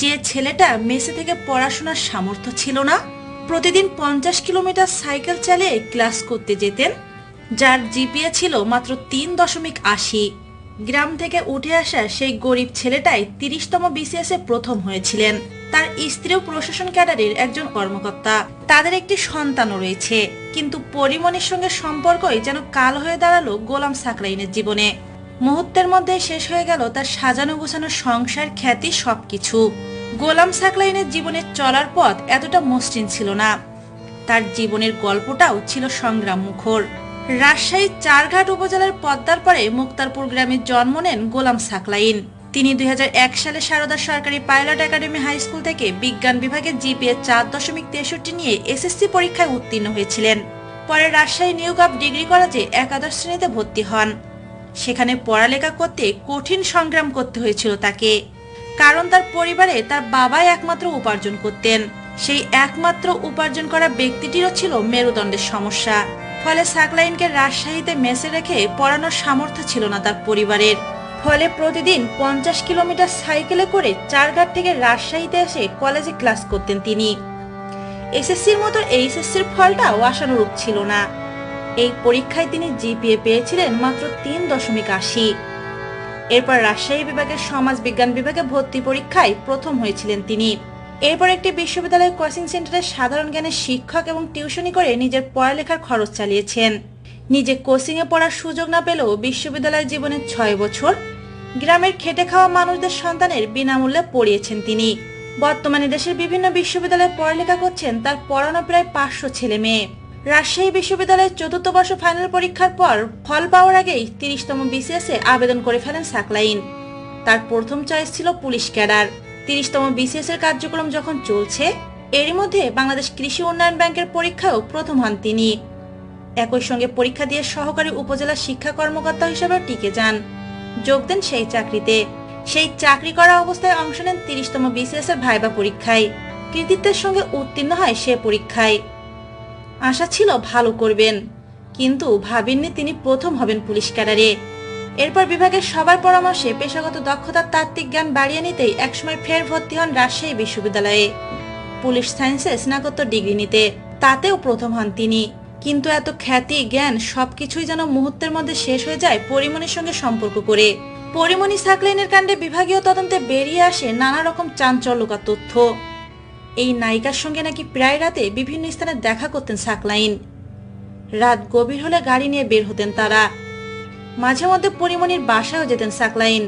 যে ছেলেটা মেসে থেকে পড়াশোনার সামর্থ্য ছিল না, প্রতিদিন পঞ্চাশ কিলোমিটার সাইকেল চালিয়ে ক্লাস করতে যেতেন, যার জিপিএ ছিল মাত্র তিন দশমিক আশি। গ্রাম থেকে উঠে আসা সেই গরিব ছেলেটাই তিরিশতম বিসিএস এ প্রথম হয়েছিলেন। তার স্ত্রীও প্রশাসন ক্যাডারের একজন কর্মকর্তা। তাদের একটি সন্তানও রয়েছে, কিন্তু পরিমণির সঙ্গে সম্পর্কই যেন কাল হয়ে দাঁড়াল গোলাম সাকরাইনের জীবনে। মুহূর্তের মধ্যে শেষ হয়ে গেল তার সাজানো গোছানো সংসার, খ্যাতি, সবকিছু। গোলাম সাকলাইনের জীবনের চলার পথ এতটা মসৃণ ছিল না। তার জীবনের গল্পটাও ছিল সংগ্রাম মুখর রাজশাহীর চারঘাট উপজেলার পদ্মার পরে মুক্তারপুর গ্রামে জন্ম নেন গোলাম সাকলাইন। তিনি দুই হাজার এক সালে সারদা সরকারি পাইলট একাডেমি হাই স্কুল থেকে বিজ্ঞান বিভাগে জিপিএ চার দশমিক তেষট্টি নিয়ে এসএসসি পরীক্ষায় উত্তীর্ণ হয়েছিলেন। পরে রাজশাহী নিউ ডিগ্রি কলেজে একাদশ শ্রেণীতে ভর্তি হন। সেখানে পড়ালেখা করতে কঠিন সংগ্রাম করতে হয়েছিল তাকে, কারণ তার পরিবারে তার বাবাই একমাত্র উপার্জন করতেন। সেই একমাত্র উপার্জন করা ব্যক্তিটিরও ছিল মেরুদণ্ডের সমস্যা, ফলে সাকলাইনকে রাজশাহীতে মেসে রেখে পড়ানোর সামর্থ্য ছিল না তার পরিবারের। ফলে প্রতিদিন পঞ্চাশ কিলোমিটার সাইকেলে করে চারঘাট থেকে রাজশাহীতে এসে কলেজে ক্লাস করতেন তিনি। এসএসসির মতো এইচএসসির ফলটাও আশানুরূপ ছিল না। এই পরীক্ষায় তিনি জিপিএ পেয়েছিলেন মাত্র তিন দশমিক আশি। এরপর রাজশাহী বিভাগের সমাজ বিজ্ঞান বিভাগে ভর্তি পরীক্ষায় প্রথম হয়েছিলেন তিনি। এরপর একটি বিশ্ববিদ্যালয় কোচিং সেন্টারে সাধারণ জ্ঞানের শিক্ষক এবং টিউশনি করে নিজের পড়ালেখার খরচ চালিয়েছেন। নিজে কোচিংয়ে পড়ার সুযোগ না পেলেও বিশ্ববিদ্যালয় জীবনের ছয় বছর গ্রামের খেটে খাওয়া মানুষদের সন্তানের বিনামূল্যে পড়িয়েছেন তিনি। বর্তমানে দেশের বিভিন্ন বিশ্ববিদ্যালয়ে পড়ালেখা করছেন তার পড়ানো প্রায় পাঁচশো ছেলে মেয়ে। রাজশাহী বিশ্ববিদ্যালয়ের চতুর্থ বর্ষ ফাইনাল পরীক্ষার পর ফল পাওয়ার আগেই তিরিশতম বিসিএস আবেদন করে ফেলেন সাকলাইন। তার প্রথম চয়েস ছিল পুলিশ ক্যাডার। তিরিশতম বিসিএস এর কার্যক্রম যখন চলছে, এরই মধ্যে বাংলাদেশ কৃষি উন্নয়ন ব্যাংকের পরীক্ষায়ও প্রথম হন তিনি। একই সঙ্গে পরীক্ষা দিয়ে সহকারী উপজেলা শিক্ষা কর্মকর্তা হিসেবেও টিকে যান। যোগ দেন সেই চাকরিতে। সেই চাকরি করা অবস্থায় অংশ নেন তিরিশতম বিসিএস এর ভাইবা পরীক্ষায়। কৃতিত্বের সঙ্গে উত্তীর্ণ হয় সে পরীক্ষায়। আশা ছিল ভালো করবেন। কিন্তু ভাবেননি তিনি প্রথম হবেন পুলিশ ক্যাডারে। এরপর বিভাগের সবার পরামর্শে পেশাগত দক্ষতার তাত্ত্বিক জ্ঞান বাড়িয়ে নিতেই একসময় ফের ভর্তি হন রাজশাহী বিশ্ববিদ্যালয়ে। পুলিশ সায়েন্সে স্নাতকোত্তর ডিগ্রি নিতে তাতেও প্রথম হন তিনি। কিন্তু এত খ্যাতি, জ্ঞান সবকিছুই যেন মুহূর্তের মধ্যে শেষ হয়ে যায় পরিমণির সঙ্গে সম্পর্ক করে। পরিমণি সাকলাইনের কাণ্ডে বিভাগীয় তদন্তে বেরিয়ে আসে নানা রকম চাঞ্চল্যকর তথ্য। এই নায়িকার সঙ্গে নাকি প্রায় রাতে বিভিন্ন স্থানে দেখা করতেন সাকলাইন। রাত গভীর হলে গাড়ি নিয়ে বের হতেন তারা। মাঝে মধ্যে পরিমণির বাসায়ও যেতেন সাকলাইন।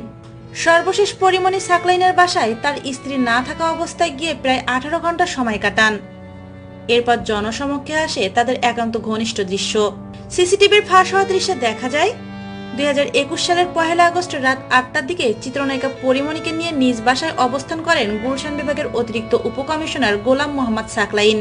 সর্বশেষ পরিমণি সাকলাইনের বাসায় তার স্ত্রী না থাকা অবস্থায় গিয়ে প্রায় আঠারো ঘণ্টা সময় কাটান। এরপর জনসমক্ষে আসে তাদের একান্ত ঘনিষ্ঠ দৃশ্য। সিসিটিভির ফাঁস হওয়া দৃশ্যে দেখা যায় দুই হাজার একুশ সালের পহেলা আগস্ট রাত আটটার দিকে চিত্রনায়িকা পরিমণিকে নিয়ে নিজ বাসায় অবস্থান করেন গুলশান বিভাগের অতিরিক্ত উপকমিশনার গোলাম মোহাম্মদ সাকলাইন।